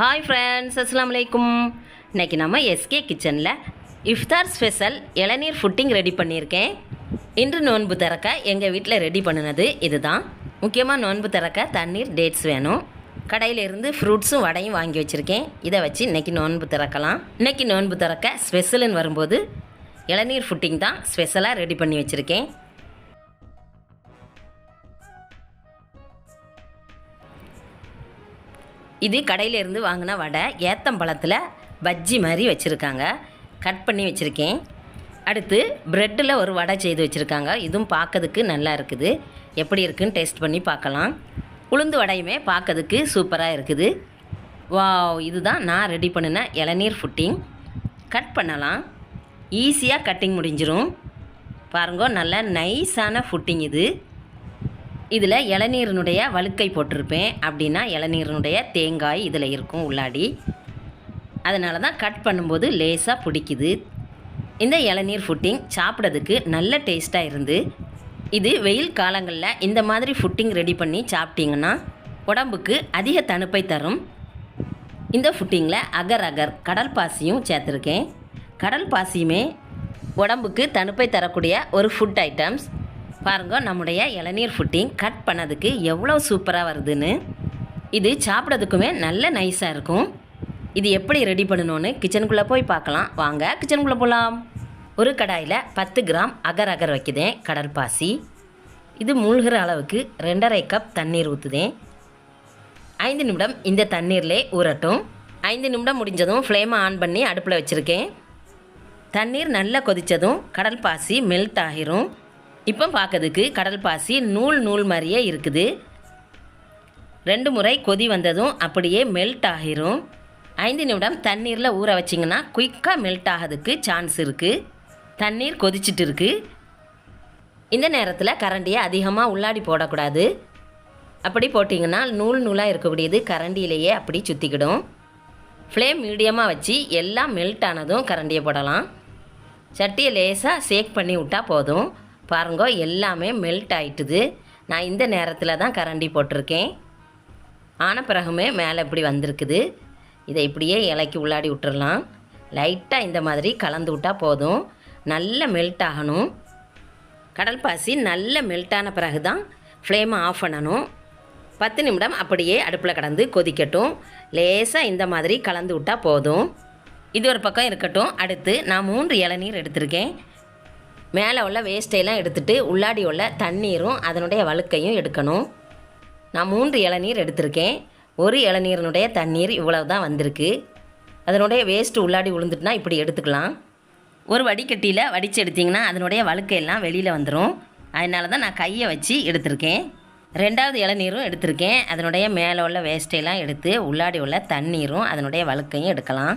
Hi friends அஸ்லாம் வலைக்கும் இன்னைக்கு நம்ம எஸ்கே கிச்சனில் இஃப்தார் ஸ்பெஷல் இளநீர் ஃபுட்டிங் ரெடி பண்ணியிருக்கேன். இன்று நோன்பு திறக்க எங்கள் வீட்டில் ரெடி பண்ணினது இதுதான். முக்கியமாக நோன்பு திறக்க தண்ணீர் டேட்ஸ் வேணும். கடையிலேருந்து ஃப்ரூட்ஸும் வடையும் வாங்கி வச்சுருக்கேன். இதை வச்சு இன்னைக்கு நோன்பு திறக்கலாம். இன்னைக்கு நோன்பு திறக்க ஸ்பெஷலுன்னு வரும்போது இளநீர் ஃபுட்டிங் தான் ஸ்பெஷலாக ரெடி பண்ணி வச்சுருக்கேன். இது கடையிலேருந்து வாங்கின வடை. ஏத்தம்பழத்தில் பஜ்ஜி மாதிரி வச்சுருக்காங்க. கட் பண்ணி வச்சுருக்கேன். அடுத்து ப்ரெட்டில் ஒரு வடை செய்து வச்சுருக்காங்க. இதுவும் பார்க்கறதுக்கு நல்லா இருக்குது. எப்படி இருக்குன்னு டேஸ்ட் பண்ணி பார்க்கலாம். உளுந்து வடையுமே பார்க்கறதுக்கு சூப்பராக இருக்குது. வாவ் இதுதான் நான் ரெடி பண்ணின இளநீர் ஃபுட்டிங் கட் பண்ணலாம். ஈஸியாக கட்டிங் முடிஞ்சிடும் பாருங்க நல்ல நைஸான ஃபுட்டிங் இது. இதில் இளநீரினுடைய வழுக்கை போட்டிருப்பேன். அப்படின்னா இளநீரினுடைய தேங்காய் இதில் இருக்கும் உள்ளாடி. அதனால தான் கட் பண்ணும்போது லேசாக பிடிக்குது. இந்த இளநீர் ஃபுட்டிங் சாப்பிட்றதுக்கு நல்ல டேஸ்ட்டாக இருந்து இது வெயில் காலங்களில் இந்த மாதிரி ஃபுட்டிங் ரெடி பண்ணி சாப்பிட்டீங்கன்னா உடம்புக்கு அதிக தணுப்பை தரும். இந்த ஃபுட்டிங்கில் அகர் அகர் கடல் பாசியும் சேர்த்துருக்கேன். கடல் பாசியுமே உடம்புக்கு தணுப்பை தரக்கூடிய ஒரு ஃபுட் ஐட்டம்ஸ் பாருங்க நம்முடைய இளநீர் ஃபுட்டிங் கட் பண்ணதுக்கு எவ்வளோ சூப்பராக வருதுன்னு. இது சாப்பிட்றதுக்குமே நல்ல நைஸாக இருக்கும். இது எப்படி ரெடி பண்ணணும்னு கிச்சனுக்குள்ளே போய் பார்க்கலாம். வாங்க கிச்சனுக்குள்ளே போகலாம் ஒரு கடாயில் பத்து கிராம் அகர் அகர் வைக்குதேன் கடல் பாசி இது மூழ்கிற அளவுக்கு ரெண்டரை கப் தண்ணீர் ஊற்றுதேன் ஐந்து நிமிடம் இந்த தண்ணீர்லே ஊறட்டும். ஐந்து நிமிடம் முடிஞ்சதும் ஃப்ளேமை ஆன் பண்ணி அடுப்பில் வச்சுருக்கேன். தண்ணீர் நல்லா கொதித்ததும் கடல் பாசி மெல்ட் ஆகிரும். இப்போ பார்க்கறதுக்கு கடல் பாசி நூல் நூல் மாதிரியே இருக்குது. ரெண்டு முறை கொதி வந்ததும் அப்படியே மெல்ட் ஆகிரும். ஐந்து நிமிடம் தண்ணீரில் ஊற வச்சிங்கன்னா குயிக்காக மெல்ட் ஆகிறதுக்கு சான்ஸ் இருக்குது தண்ணீர் கொதிச்சிட்டு இருக்கு. இந்த நேரத்தில் கரண்டியை அதிகமாக உள்ளாடி போடக்கூடாது. அப்படி போட்டிங்கன்னா நூல் நூலாக இருக்கக்கூடியது கரண்டியிலேயே அப்படி சுற்றிக்கிடும் ஃப்ளேம் மீடியமாக வச்சு எல்லாம் மெல்ட் ஆனதும் கரண்டியை போடலாம். சட்டியை லேசாக சேக் பண்ணி விட்டால் போதும். பாருங்க எல்லாமே மெல்ட் ஆயிட்டுது. நான் இந்த நேரத்தில் தான் கரண்டி போட்டிருக்கேன். ஆன பிறகுமே மேலே இப்படி வந்திருக்குது. இதை இப்படியே இலைக்கு உள்ளாடி விட்டுறலாம். லைட்டாக இந்த மாதிரி கலந்து விட்டால் போதும். நல்ல மெல்ட் ஆகணும். கடல் பாசி நல்ல மெல்ட் ஆன பிறகு தான் ஃப்ளேமை ஆஃப் பண்ணணும். பத்து நிமிடம் அப்படியே அடுப்பில் கடந்து கொதிக்கட்டும். லேசாக இந்த மாதிரி கலந்து விட்டால் போதும். இது ஒரு பக்கம் இருக்கட்டும். அடுத்து நான் மூன்று இளநீர் எடுத்திருக்கேன். மேலே உள்ள வேஸ்ட்டையெல்லாம் எடுத்துகிட்டு உள்ளாடி உள்ள தண்ணீரும் அதனுடைய வழுக்கையும் எடுக்கணும். நான் மூன்று இளநீர் எடுத்திருக்கேன். ஒரு இளநீரினுடைய தண்ணீர் இவ்வளவு தான் வந்திருக்கு. அதனுடைய வேஸ்ட்டு உள்ளாடி விழுந்துட்டுனா இப்படி எடுத்துக்கலாம். ஒரு வடிகட்டியில் வடித்து எடுத்திங்கன்னா அதனுடைய வழுக்கையெல்லாம் வெளியில் வந்துடும் அதனால தான் நான் கையை வச்சு எடுத்திருக்கேன். ரெண்டாவது இளநீரும் எடுத்திருக்கேன். அதனுடைய மேலே உள்ள வேஸ்ட்டையெல்லாம் எடுத்து உள்ளாடி உள்ள தண்ணீரும் அதனுடைய வழுக்கையும் எடுக்கலாம்.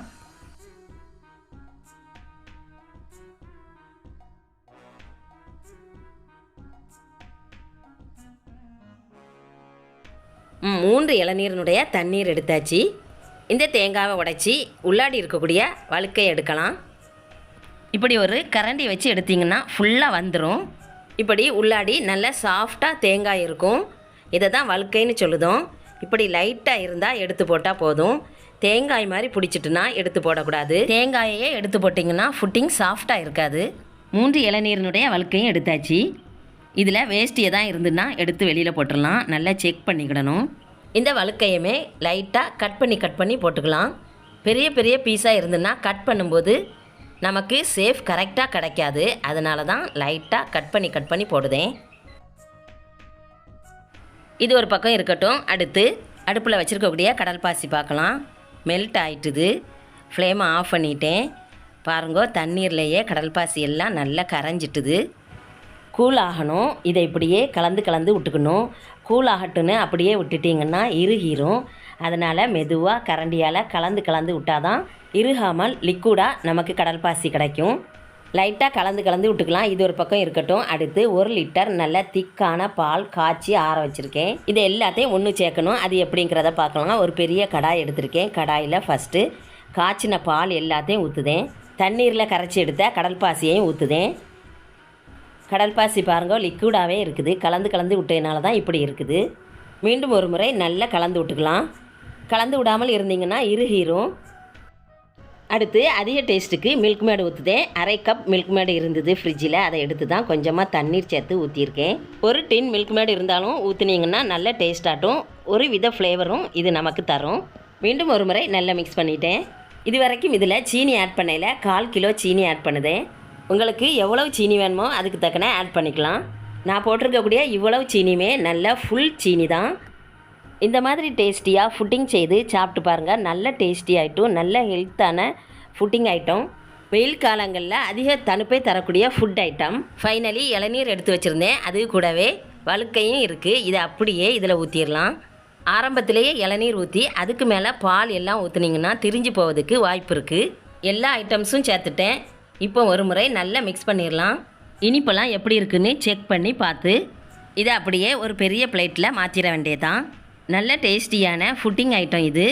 மூன்று இளநீரினுடைய தண்ணீர் எடுத்தாச்சு. இந்த தேங்காவை உடைச்சி உள்ளாடி இருக்கக்கூடிய வழுக்கை எடுக்கலாம். இப்படி ஒரு கரண்டி வச்சு எடுத்திங்கன்னா ஃபுல்லாக வந்துடும் இப்படி உள்ளாடி நல்ல சாஃப்டாக தேங்காய் இருக்கும். இதை தான் வழுக்கைன்னு சொல்லுதோம். இப்படி லைட்டாக இருந்தால் எடுத்து போட்டால் போதும். தேங்காய் மாதிரி பிடிச்சிட்டுனா எடுத்து போடக்கூடாது. தேங்காயையே எடுத்து போட்டிங்கன்னா ஃபுட்டிங் சாஃப்டாக இருக்காது. மூன்று இளநீரினுடைய வழுக்கையும் எடுத்தாச்சு. இதில் வேஸ்ட் எதாவது இருந்துன்னா எடுத்து வெளியில் போட்டுடலாம். நல்லா செக் பண்ணிக்கிடணும். இந்த வழுக்கையுமே லைட்டாக கட் பண்ணி கட் பண்ணி போட்டுக்கலாம். பெரிய பெரிய பீஸாக இருந்துன்னா கட் பண்ணும்போது நமக்கு சேஃப் கரெக்டாக கிடைக்காது. அதனால தான் லைட்டாக கட் பண்ணி கட் பண்ணி போடுதேன். இது ஒரு பக்கம் இருக்கட்டும். அடுத்து அடுப்பில் வச்சுருக்கக்கூடிய கடல் பாசி பார்க்கலாம். மெல்ட் ஆயிட்டுது. ஃப்ளேமை ஆஃப் பண்ணிட்டேன். பாருங்க தண்ணீர்லேயே கடல் பாசி எல்லாம் நல்லா கரைஞ்சிட்டுது. கூல் ஆகணும் இதை இப்படியே கலந்து கலந்து விட்டுக்கணும். கூல் ஆகட்டுன்னு அப்படியே விட்டுட்டிங்கன்னா இறுகிரும். அதனால் மெதுவாக கரண்டியால் கலந்து கலந்து விட்டாதான் இறுகாமல் லிக்விடாக நமக்கு கடல் பாசி கிடைக்கும். லைட்டாக கலந்து கலந்து விட்டுக்கலாம். இது ஒரு பக்கம் இருக்கட்டும். அடுத்து ஒரு லிட்டர் நல்ல திக்கான பால் காய்ச்சி ஆற வச்சுருக்கேன். இது எல்லாத்தையும் ஒன்று சேர்க்கணும். அது எப்படிங்கிறத பார்க்கலாம் ஒரு பெரிய கடாய் எடுத்திருக்கேன். கடாயில் ஃபஸ்ட்டு காய்ச்சின பால் எல்லாத்தையும் ஊற்றுதேன் தண்ணீரில் கரைச்சி எடுத்த கடல் பாசியையும் ஊற்றுதேன் கடல் பாசி பாருங்க லிக்விடாகவே இருக்குது. கலந்து கலந்து விட்டதுனால தான் இப்படி இருக்குது. மீண்டும் ஒரு முறை நல்லா கலந்து விட்டுக்கலாம். கலந்து விடாமல் இருந்தீங்கன்னா இறுகிரும் அடுத்து அதிக டேஸ்ட்டுக்கு மில்க் மேடு ஊற்றுதேன் அரை கப் மில்க் மேடு இருந்தது ஃப்ரிட்ஜில் அதை எடுத்து தான் கொஞ்சமாக தண்ணீர் சேர்த்து ஊற்றிருக்கேன் ஒரு டின் மில்க் மேடு இருந்தாலும் ஊற்றுனீங்கன்னா நல்ல டேஸ்ட்டாகட்டும் ஒரு வித ஃப்ளேவரும் இது நமக்கு தரும். மீண்டும் ஒரு முறை நல்லா மிக்ஸ் பண்ணிட்டேன். இது வரைக்கும் இதில் சீனி ஆட் பண்ணையில் கால் கிலோ சீனி ஆட் பண்ணுதேன். உங்களுக்கு எவ்வளவு சீனி வேணுமோ அதுக்கு தக்கன ஆட் பண்ணிக்கலாம். நான் போட்டிருக்கக்கூடிய இவ்வளவு சீனியுமே நல்ல ஃபுல் சீனி தான். இந்த மாதிரி டேஸ்டியாக ஃபுட்டிங் செய்து சாப்பிட்டு பாருங்கள் நல்ல டேஸ்டி ஆகிட்டும் நல்ல ஹெல்த்தான ஃபுட்டிங் ஐட்டம் வெயில் காலங்களில் அதிக தணுப்பை தரக்கூடிய ஃபுட் ஐட்டம் ஃபைனலி இளநீர் எடுத்து வச்சுருந்தேன். அது கூடவே வழுக்கையும் இருக்குது இதை அப்படியே இதில் ஊற்றிடலாம் ஆரம்பத்திலேயே இளநீர் ஊற்றி அதுக்கு மேலே பால் எல்லாம் ஊற்றுனீங்கன்னா திரிஞ்சு போவதுக்கு வாய்ப்பு இருக்குது எல்லா ஐட்டம்ஸும் சேர்த்துட்டேன். இப்போ ஒரு முறை நல்லா மிக்ஸ் பண்ணிடலாம் இனிப்பெல்லாம் எப்படி இருக்குன்னு செக் பண்ணி பார்த்து. இதை அப்படியே ஒரு பெரிய பிளேட்டில் மாற்றிட வேண்டியதான் நல்ல டேஸ்டியான ஃபுட்டிங் ஐட்டம் இது.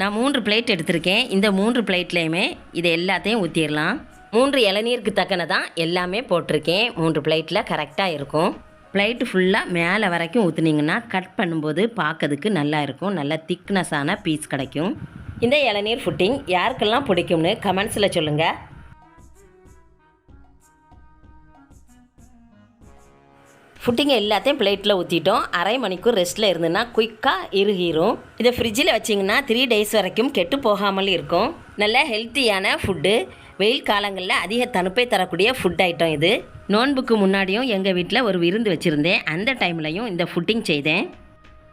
நான் மூன்று பிளேட் எடுத்திருக்கேன். இந்த மூன்று பிளேட்லேயுமே இதை எல்லாத்தையும் ஊற்றிடலாம் மூன்று இளநீருக்கு தக்கன தான் எல்லாமே போட்டிருக்கேன். மூன்று பிளேட்டில் கரெக்டாக இருக்கும். பிளேட்டு ஃபுல்லாக மேலே வரைக்கும் ஊற்றுனீங்கன்னா கட் பண்ணும்போது பார்க்கறதுக்கு நல்லா இருக்கும். நல்ல திக்னஸான பீஸ் கிடைக்கும். இந்த இளநீர் ஃபுட்டிங் யாருக்கெல்லாம் பிடிக்கும்னு கமெண்ட்ஸில் சொல்லுங்கள் ஃபுட்டிங்கை எல்லாத்தையும் பிளேட்டில் ஊற்றிட்டோம் அரை மணிக்கூர் ரெஸ்ட்டில் இருந்துன்னா குயிக்காக இறுகிரும். இதை ஃப்ரிட்ஜில் வச்சிங்கன்னா த்ரீ டேஸ் வரைக்கும் கெட்டு போகாமல் இருக்கும். நல்ல ஹெல்த்தியான ஃபுட்டு வெயில் காலங்களில் அதிக தனுப்பை தரக்கூடிய ஃபுட் ஐட்டம் இது. நோன்புக்கு முன்னாடியும் எங்கள் வீட்டில் ஒரு விருந்து வச்சுருந்தேன். அந்த டைம்லையும் இந்த ஃபுட்டிங் செய்தேன்.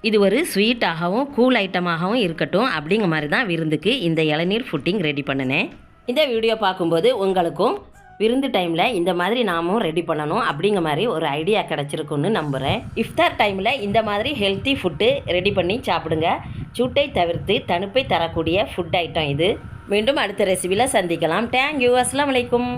இது ஒரு ஸ்வீட்டாகவும் கூல் ஐட்டமாகவும் இருக்கட்டும் அப்படிங்கிற மாதிரி தான் விருந்துக்கு இந்த இளநீர் ஃபுட்டிங் ரெடி பண்ணினேன். இந்த வீடியோ பார்க்கும்போது உங்களுக்கும் விருந்து டைமில் இந்த மாதிரி நாமும் ரெடி பண்ணணும் அப்படிங்கிற மாதிரி ஒரு ஐடியா கிடச்சிருக்குன்னு நம்புகிறேன் இஃப்தார் டைமில் இந்த மாதிரி ஹெல்த்தி ஃபுட்டு ரெடி பண்ணி சாப்பிடுங்க. சூட்டை தவிர்த்து தணுப்பை தரக்கூடிய ஃபுட் ஐட்டம் இது. மீண்டும் அடுத்த ரெசிபியில் சந்திக்கலாம். தேங்க்யூ அஸ்லாம் வலைக்கும்